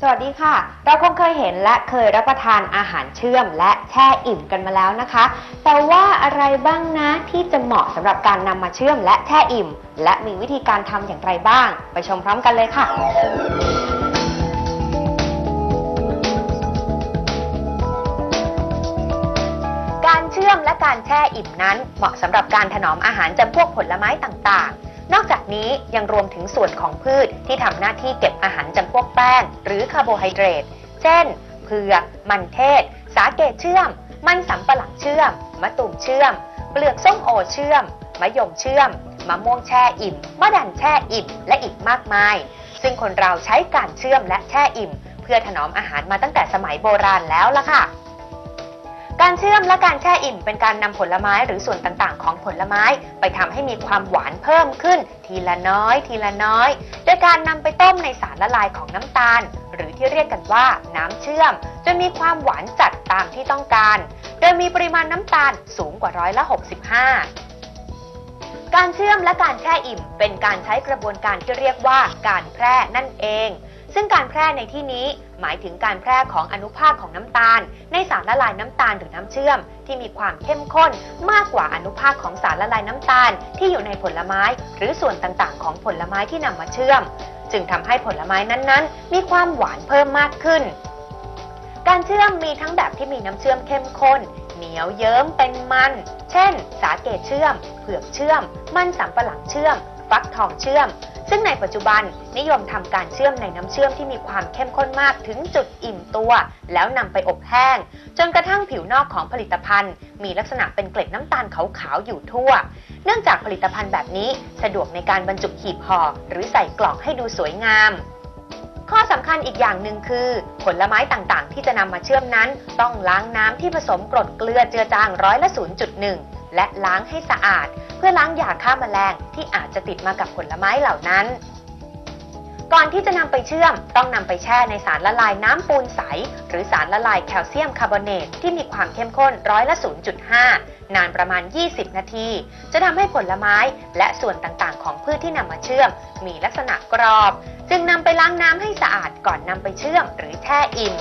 สวัสดีค่ะ เราคงเคยเห็นและเคยรับประทานอาหารเชื่อม และแช่อิ่มกันมาแล้วนะคะ แต่ว่าอะไรบ้างนะที่จะเหมาะสำหรับการนำมาเชื่อมและแช่อิ่ม และมีวิธีการทำอย่างไรบ้าง ไปชมพร้อมกันเลยค่ะ การเชื่อมและการแช่อิ่มนั้นเหมาะสำหรับการถนอมอาหารจำพวกผลไม้ต่างๆ นอกจากนี้ยังรวมถึงส่วนของพืชที่ทำหน้าที่เก็บอาหารจำพวกแป้ง หรือคาร์โบไฮเดรต เช่น เผือก มันเทศ สาเกเชื่อม มันสำปะหลังเชื่อม มะตูมเชื่อม เปลือกส้มโอเชื่อม มะยมเชื่อม มะม่วงแช่อิ่ม มะดันแช่อิ่ม และอีกมากมาย ซึ่งคนเราใช้การเชื่อมและแช่อิ่ม เพื่อถนอมอาหารมาตั้งแต่สมัยโบราณแล้วล่ะค่ะ การเชื่อมและการแช่อิ่มเป็นการนำผลไม้หรือส่วนต่างๆ ของผลไม้ ไปทำให้มีความหวานเพิ่มขึ้น ทีละน้อย ทีละน้อย โดยการนำไปต้มในสารละลายของน้ำตาล หรือที่เรียกกันว่าน้ำเชื่อม จนมีความหวานจัดตามที่ต้องการ โดยมีปริมาณน้ำตาลสูงกว่าร้อยละ 65การเชื่อมและการแช่อิ่มเป็นการใช้กระบวนการที่เรียกว่าการแพร่นั่นเอง ซึ่งการแพร่ในที่นี้ หมายถึงการแพร่ของอนุภาคของน้ำตาล ในสารละลายน้ำตาลหรือน้ำเชื่อม ที่มีความเข้มข้นมากกว่าอนุภาคของสารละลายน้ำตาล ที่อยู่ในผลไม้ หรือส่วนต่างๆ ของผลไม้ที่นำมาเชื่อม จึงทำให้ผลไม้นั้นๆ มีความหวานเพิ่มมากขึ้น การเชื่อมมีทั้งแบบที่มีน้ำเชื่อมเข้มข้นเหนียวเยิ้มเป็นมัน เช่น สาเกเชื่อม เผือกเชื่อม มันสำปะหลังเชื่อม ฟักทองเชื่อม ซึ่งในปัจจุบันนิยมทำการเชื่อมในน้ำเชื่อมที่มีความเข้มข้นมากถึงจุดอิ่มตัว แล้วนำไปอบแห้ง จนกระทั่งผิวนอกของผลิตภัณฑ์ มีลักษณะเป็นเกล็ดน้ำตาลขาวๆอยู่ทั่ว เนื่องจากผลิตภัณฑ์แบบนี้สะดวกในการบรรจุหีบห่อหรือใส่กล่องให้ดูสวยงามข้อสำคัญอีกอย่างหนึ่งคือ ผลไม้ต่างๆ ที่จะนำมาเชื่อมนั้น ต้องล้างน้ำที่ผสมกรดเกลือเจือจางร้อยละ 0.1 และล้างให้สะอาด เพื่อล้างยาฆ่าแมลงที่อาจจะติดมากับผลไม้เหล่านั้น ก่อนที่จะนำไปเชื่อม ต้องนำไปแช่ในสารละลายน้ำปูนใส หรือสารละลายแคลเซียมคาร์บอเนตที่มีความเข้มข้นร้อยละ 0.5 นานประมาณ 20 นาที จะทำให้ผลไม้และส่วนต่างๆ ของพืชที่นำมาเชื่อม มีลักษณะกรอบ จึงนำไปล้างน้ำให้สะอาดก่อนนำไปเชื่อมหรือแช่อิ่ม